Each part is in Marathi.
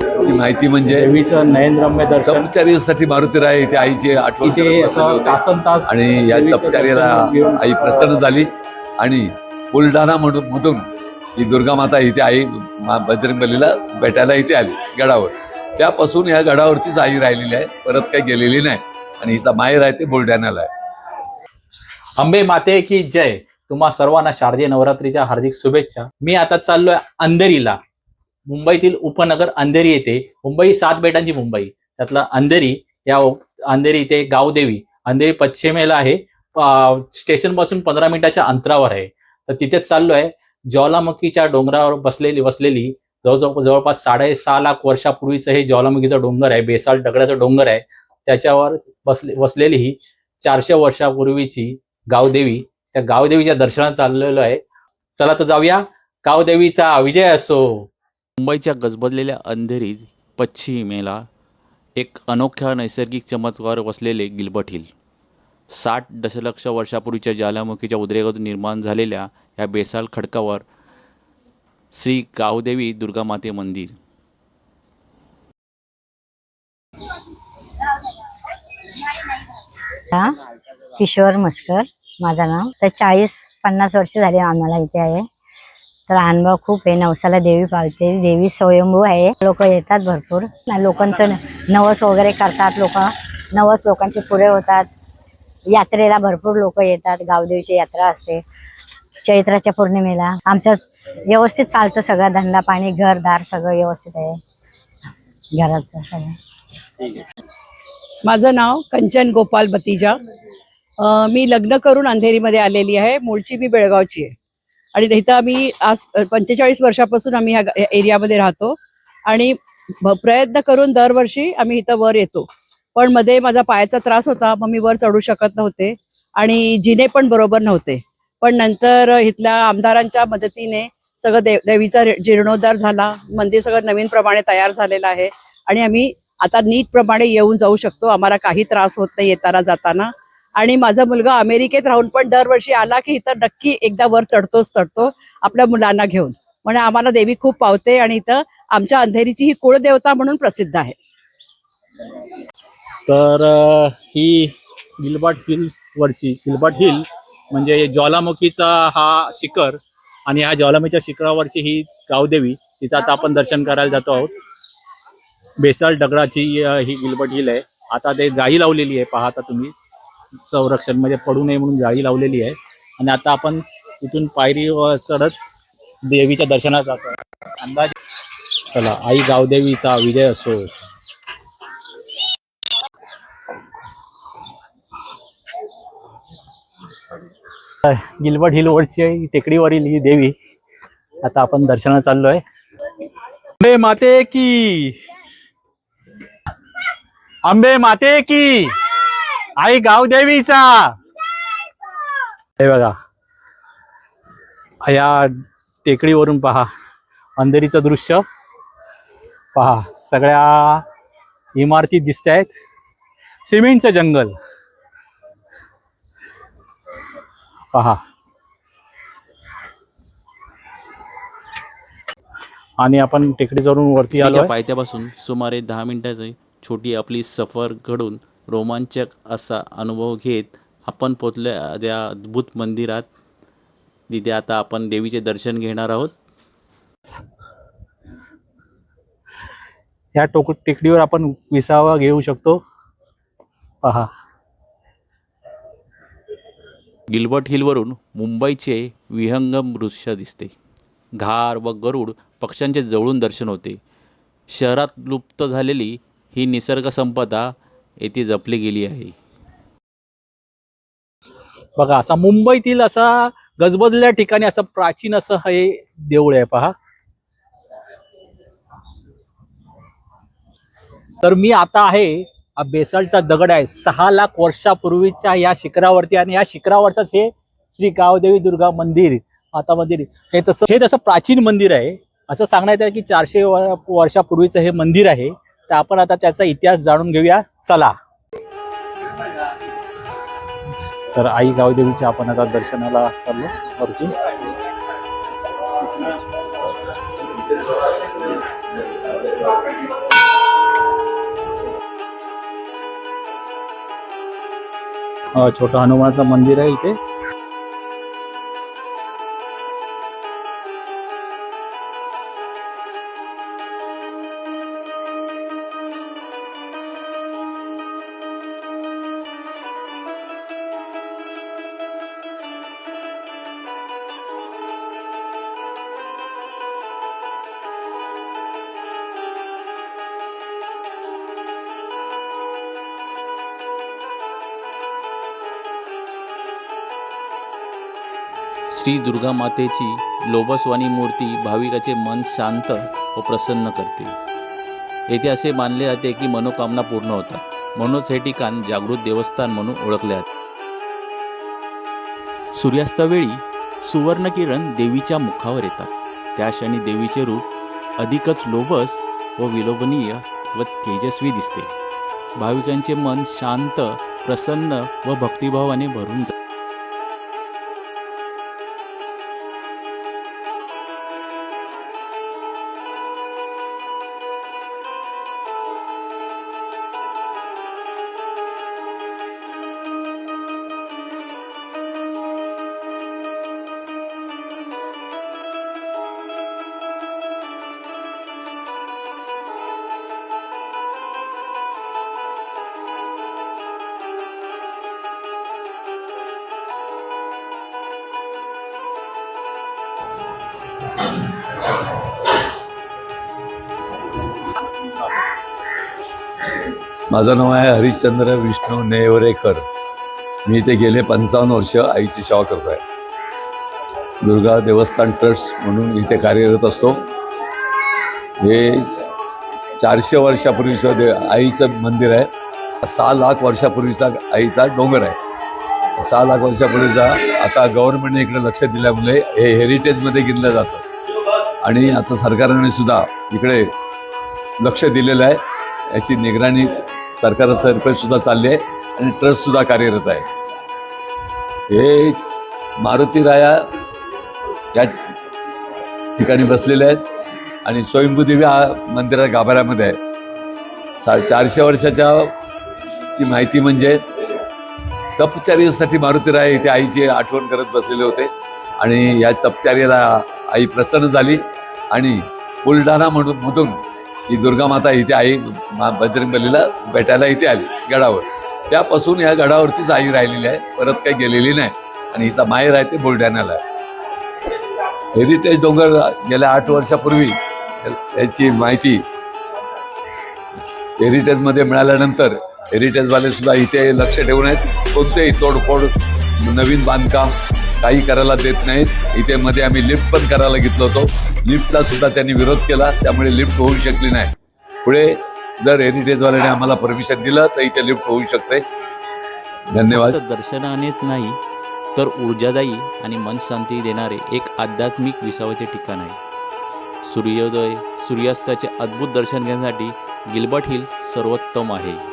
ची माहिती म्हणजे देवीचं नयनरम्य दर्शन. तपचारीसाठी मारुतीराय इथे आईची आठवण इथे करत बसलेले असं होते. तासन तास आणि या देवीचं तपचारीला दर्शन घेऊन आई असं- प्रसन्न झाली. आणि बुलढाणा मधून मधून ही दुर्गा माता इथे आई मा- बजरंगबलीला भेटायला इथे आली गडावर. त्यापासून या गडावरतीच आई राहिलेली आहे परत काही गेलेली नाही. आणि हिचा माहेर आहे ते बुलढाण्याला आहे. अंबे माते की जय. तुम्हा सर्वांना शारदीय नवरात्रीच्या हार्दिक शुभेच्छा. मी आता चाललोय अंधेरीला. मुंबईतील उपनगर अंधेरी येथे मुंबई सात बेटांची मुंबई त्यातलं अंधेरी या अंधेरी इथे गावदेवी अंधेरी पश्चिमेला आहे स्टेशनपासून पंधरा मिनिटाच्या अंतरावर आहे. तर तिथे चाललोय ज्वालामुखीच्या डोंगरावर बसलेली वसलेली जवळजवळ जवळपास साडेसहा लाख वर्षापूर्वीचं हे ज्वालामुखीचा डोंगर आहे बेसाल दगडाचा डोंगर आहे. त्याच्यावर बसले बसलेली ही चारशे वर्षापूर्वीची गावदेवी त्या गावदेवीच्या दर्शनात चाललेलो आहे. चला तर जाऊया. गावदेवीचा विजय असो. मुंबईच्या गजबजलेल्या अंधेरीत पश्चिमेला एक अनोख्या नैसर्गिक चमत्कार वसलेले गिलबट हिल. साठ दशलक्ष वर्षापूर्वीच्या ज्वालामुखीच्या उद्रेकातून निर्माण झालेल्या या बेसाल खडकावर श्री गावदेवी दुर्गामाते मंदिर. किशोर मस्कर माझं नाव. तर चाळीस पन्नास वर्ष झाले आम्हाला इथे आहे. तर अनुभव खूप आहे. नवसाला देवी पाळते देवी स्वयंभू आहे. लोक येतात भरपूर. लोकांचं नवस वगैरे करतात लोक. नवस लोकांचे पुरे होतात. यात्रेला भरपूर लोक येतात. गावदेवीची यात्रा असते. चैत्राच्या पौर्णिमेला. आमचं व्यवस्थित चालतं सगळं. धंदा पाणी घरदार सगळं व्यवस्थित आहे. घराचं सगळं. माझं नाव कंचन गोपाल भतीजा. मी लग्न करून अंधेरीमध्ये आलेली आहे. मूळची मी बेळगावची आहे. आणि इथं आम्ही आज पंचेचाळीस वर्षापासून आम्ही ह्या एरियामध्ये राहतो. आणि प्रयत्न करून दरवर्षी आम्ही इथं वर येतो. पण मध्ये माझा पायाचा त्रास होता मग मी वर चढू शकत नव्हते आणि जिने पण बरोबर नव्हते. पण नंतर इथल्या आमदारांच्या मदतीने सगळं देव देवीचा जीर्णोद्धार झाला. मंदिर सगळं नवीन प्रमाणे तयार झालेलं आहे. आणि आम्ही आता नीट प्रमाणे येऊन जाऊ शकतो. आम्हाला काही त्रास होत नाही येताना जाताना. आणि माझा मुलगा अमेरिकेत राहून पण दरवर्षी आला की इथं नक्की एकदा वर चढतोच चढतो आपल्या मुलांना घेऊन. म्हणजे आम्हाला देवी खूप पावते आणि इथं आमच्या अंधेरीची ही कुळदेवता म्हणून प्रसिद्ध आहे. तर ही गिलबाट हिल वरची गिलबाट हिल म्हणजे ज्वालामुखीचा हा शिखर आणि ह्या ज्वालामुखीच्या शिखरावरची ही गावदेवी तिचं आता आपण दर्शन करायला जातो आहोत. बेसाल दगडाची ही गिलबट हिल आहे. आता ते जाळी लावलेली आहे पाहता तुम्ही. संरक्षण म्हणजे पडू नये म्हणून जाळी लावलेली आहे. आणि आता आपण इथून पायरीवर चढत देवीच्या दर्शनात जातो अंदाज चला आई गावदेवीचा विजय असो. गिलबर्ट हिलवडची टेकडीवरील ही देवी. आता आपण दर्शनाला चाललोय. आंबे माते की आंबे माते की आई गावदेवीचा हे बघा. या टेकडीवरून पहा. अंधेरीचं दृश्य. पहा सगळ्या इमारती दिसत आहेत सिमेंटचं जंगल. पहा. आणि आपण टेकडीवरून वरती आलो पायथ्यापासून सुमारे दहा मिनिटाची छोटी आपली सफर घडून रोमांचक असा अनुभव घेत आपण पोचल्या त्या अद्भुत मंदिरात. तिथे आता आपण देवीचे दर्शन घेणार आहोत. या टोक टेकडीवर आपण विसावा घेऊ शकतो. पहा. गिलबर्ट हिलवरून मुंबईचे विहंगम दृश्य दिसते. घार व गरुड पक्ष्यांचे जवळून दर्शन होते. शहरात लुप्त झालेली ही निसर्ग संपदा येथे जपली गेली आहे. बघा असा मुंबईतील असा गजबजल्या ठिकाणी असं प्राचीन असं हे देऊळ आहे पहा. तर मी आता आहे हा बेसालचा दगड आहे. सहा लाख वर्षापूर्वीच्या या शिखरावरती आणि या शिखरावरच हे श्री गावदेवी दुर्गा मंदिर माता मंदिर हे तसं हे तसं प्राचीन मंदिर आहे. असं सांगण्यात आहे की चारशे वर्षापूर्वीचं हे मंदिर आहे. तर आपण आता त्याचा इतिहास जाणून घेऊया. चला. तर आई गावदेवीचे आपण आता दर्शनाला चाललो वरती. छोटं हनुमानाचं मंदिर आहे इथे. श्री दुर्गा मातेची लोभसवानी मूर्ती भाविकाचे मन शांत व प्रसन्न करते. येथे असे मानले जाते की मनोकामना पूर्ण होतात. म्हणूनच हे ठिकाण जागृत देवस्थान म्हणून ओळखले जाते. सूर्यास्तावेळी सुवर्णकिरण देवीच्या मुखावर येतात. त्या क्षणी देवीचे रूप अधिकच लोभस व विलोभनीय व तेजस्वी दिसते. भाविकांचे मन शांत प्रसन्न व भक्तिभावाने भरून जाते. माझं नाव आहे हरिश्चंद्र विष्णू नेवरेकर. मी इथे गेले पंचावन्न वर्ष आईची सेवा करतो आहे दुर्गा देवस्थान ट्रस्ट म्हणून इथे कार्यरत असतो. हे चारशे वर्षापूर्वीचं दे आईचं मंदिर आहे. सहा लाख वर्षापूर्वीचा आईचा डोंगर आहे. सहा लाख वर्षापूर्वीचा आता गव्हर्नमेंटने इकडे लक्ष दिल्यामुळे हे हेरिटेजमध्ये गिनलं जातं. आणि आता सरकारने सुद्धा इकडे लक्ष दिलेलं आहे. याची निगराणी सरकारातर्फे सुद्धा चालली आहे आणि ट्रस्ट सुद्धा कार्यरत आहे. हे मारुती राया या ठिकाणी बसलेले आहेत आणि स्वयंभूदेवी हा मंदिरा गाभाऱ्यामध्ये आहे. सा चारशे वर्षाच्या ची माहिती म्हणजे तपचर्यासाठी मारुती राय इथे आईची आठवण करत बसलेले होते आणि या तपचर्याला आई प्रसन्न झाली आणि बुलढाणा म्हणून मधून ही दुर्गा माता इथे आई मा- बजरंगबलीला भेटायला इथे आली गडावर. त्यापासून या गडावरतीच आई राहिलेली आहे परत काही गेलेली नाही. आणि हिचा माहेर आहे ते बुलढाण्याला. आहे हेरिटेज डोंगर गेल्या आठ वर्षापूर्वी याची माहिती हेरिटेजमध्ये मिळाल्यानंतर हेरिटेजवाले सुद्धा इथे लक्ष ठेवून आहेत. कोणतेही तोडफोड नवीन बांधकाम काही करायला देत नाहीत. इथे मध्ये आम्ही लिफ्ट पण करायला घेतलं होतो. लिफ्टला सुद्धा त्यांनी विरोध केला. त्यामुळे लिफ्ट होऊ शकली नाही. पुढे जर हेरिटेजवाल्याने आम्हाला परमिशन दिलं तर इथे लिफ्ट होऊ शकते. धन्यवाद. दर्शनानेच नाही तर ऊर्जादायी आणि मन शांती देणारे एक आध्यात्मिक विसावाचे ठिकाण आहे. सूर्योदय सूर्यास्ताचे अद्भुत दर्शन घेण्यासाठी गिलबट हिल सर्वोत्तम आहे.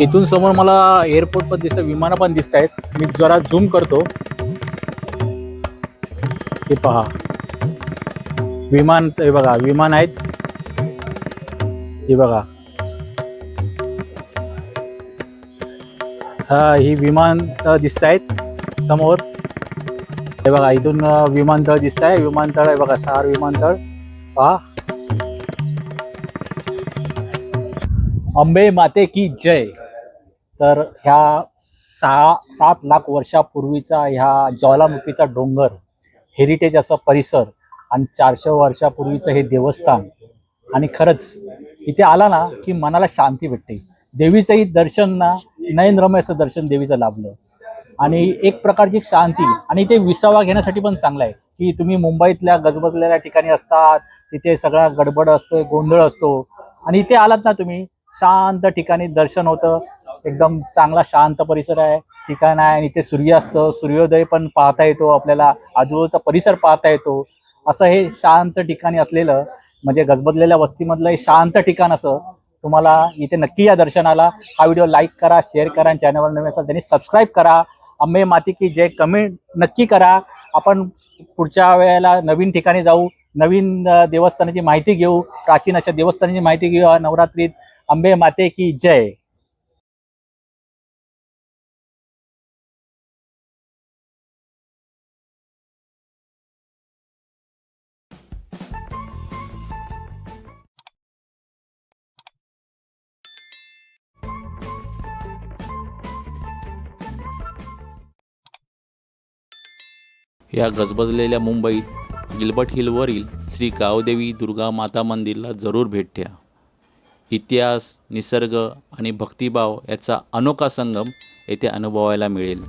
इथून समोर मला एअरपोर्ट पण दिसतं विमानं पण दिसत आहेत मी जरा झूम करतो. हे पहा. विमान हे बघा विमान आहेत. हे बघा. हा ही विमान दिसत आहेत समोर. हे बघा इथून विमानतळ दिसत आहे विमानतळ आहे बघा सहार विमानतळ पहा. अंबे माते की जय. तर ह्या सहा सात लाख वर्षापूर्वीचा ह्या ज्वालामुखीचा डोंगर हेरिटेज असा परिसर आणि चारशे वर्षापूर्वीचं हे देवस्थान आणि खरंच इथे आला ना की मनाला शांती भेटते. देवीचंही दर्शन ना नयनरम्य असं दर्शन देवीचं लाभलं. आणि एक प्रकारची शांती आणि ते विसावा घेण्यासाठी पण चांगलं आहे. की तुम्ही मुंबईतल्या गजबजलेल्या ठिकाणी असतात तिथे सगळा गडबड असतो गोंधळ असतो आणि इथे आलात ना तुम्ही शांत ठिकाणी दर्शन होतं. एकदम चांगला शांत परिसर आहे. ठिकाण आहे आणि इथे सूर्यास्त सूर्योदय पण पाहता येतो. आपल्याला आजूबाजूचा परिसर पाहता येतो. असं हे शांत ठिकाणी असलेलं म्हणजे गजबजलेल्या वस्तीमधलं हे शांत ठिकाण असं तुम्हाला इथे नक्की या दर्शनाला हा व्हिडिओ लाईक करा शेअर करा आणि चॅनलवर नवीन असाल त्यांनी सबस्क्राईब करा. अंबे माती की जय कमेंट नक्की करा. आपण पुढच्या वेळेला नवीन ठिकाणी जाऊ नवीन देवस्थानाची माहिती घेऊ प्राचीन अशा देवस्थानाची माहिती घेऊ नवरात्रीत. अंबे माते की जय. या गजबजलेल्या मुंबईत गिल्बर्ट हिलवरील श्री गावदेवी दुर्गा माता मंदिरला जरूर भेट द्या. इतिहास निसर्ग आणि भक्तिभाव याचा अनोखा संगम येथे अनुभवायला मिळेल.